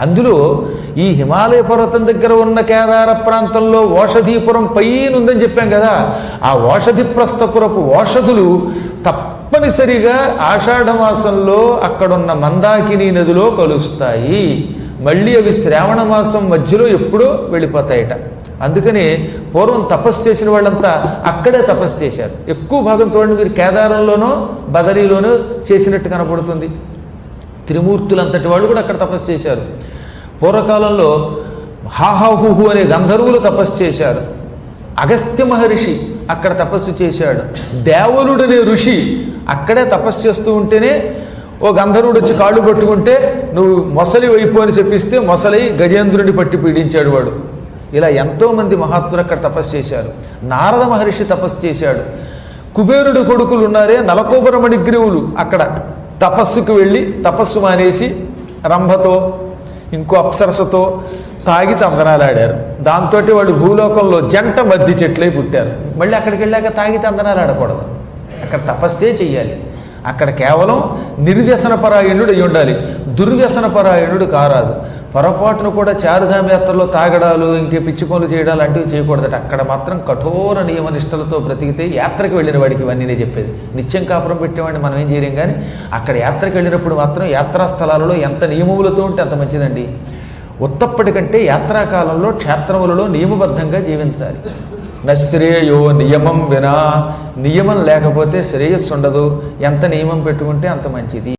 అందులో ఈ హిమాలయ పర్వతం దగ్గర ఉన్న కేదార ప్రాంతంలో ఓషధీపురం పైన ఉందని చెప్పాం కదా ఆ ఓషధి ప్రస్థపురపు ఓషధులు తప్పనిసరిగా ఆషాఢ మాసంలో అక్కడున్న మందాకిని నదిలో కలుస్తాయి. మళ్ళీ అవి శ్రావణ మాసం మధ్యలో ఎప్పుడో వెళ్ళిపోతాయట. అందుకని పూర్వం తపస్సు చేసిన వాళ్ళంతా అక్కడే తపస్సు చేశారు. ఎక్కువ భాగం చూడండి మీరు కేదారంలోనో బదరీలోనో చేసినట్టు కనపడుతుంది. త్రిమూర్తులంతటి వాళ్ళు కూడా అక్కడ తపస్సు చేశారు. పూర్వకాలంలో హాహాహుహు అనే గంధర్వులు తపస్సు చేశారు. అగస్త్య మహర్షి అక్కడ తపస్సు చేశాడు. దేవలుడనే ఋషి అక్కడే తపస్సు చేస్తూ ఉంటేనే ఓ గంధర్వుడు వచ్చి కాళ్ళు పట్టుకుంటే నువ్వు మొసలి వైపు అని చెప్పిస్తే మొసలి గజేంద్రుడిని పట్టి పీడించాడు వాడు. ఇలా ఎంతోమంది మహాత్ములు అక్కడ తపస్సు చేశారు. నారద మహర్షి తపస్సు చేశాడు. కుబేరుడు కొడుకులు ఉన్నారే నలకోబర మణిగ్రీవులు అక్కడ. తపస్సుకు వెళ్ళి తపస్సు మానేసి రంభతో ఇంకో అప్సరసతో తాగి తందనాలాడారు. దాంతో వాళ్ళు భూలోకంలో జంట మధ్య చెట్లై పుట్టారు. మళ్ళీ అక్కడికి వెళ్ళాక తాగి తందనాలు ఆడకూడదు అక్కడ తపస్సే చెయ్యాలి. అక్కడ కేవలం నిర్వ్యసన పరాయణుడు అయి ఉండాలి. దుర్వ్యసన పరాయణుడు కారాదు. పొరపాటును కూడా చారుధామ యాత్రలో తాగడాలు ఇంకే పిచ్చి పనులు చేయడాలు లాంటివి చేయకూడదట. అక్కడ మాత్రం కఠోర నియమ నిష్టలతో బ్రతికితే యాత్రకు వెళ్ళిన వాడికి ఇవన్నీ నేను చెప్పేది. నిత్యం కాపురం పెట్టేవాడిని మనం ఏం చేయలేం కానీ అక్కడ యాత్రకు వెళ్ళినప్పుడు మాత్రం యాత్రా స్థలాలలో ఎంత నియమములతో ఉంటే అంత మంచిదండి. ఉత్తప్పటికంటే యాత్రాకాలంలో క్షేత్రములలో నియమబద్ధంగా జీవించాలి. నశ్రేయో నియమం వినా నియమం లేకపోతే శ్రేయస్సు ఉండదు ఎంత నియమం పెట్టుకుంటే అంత మంచిది.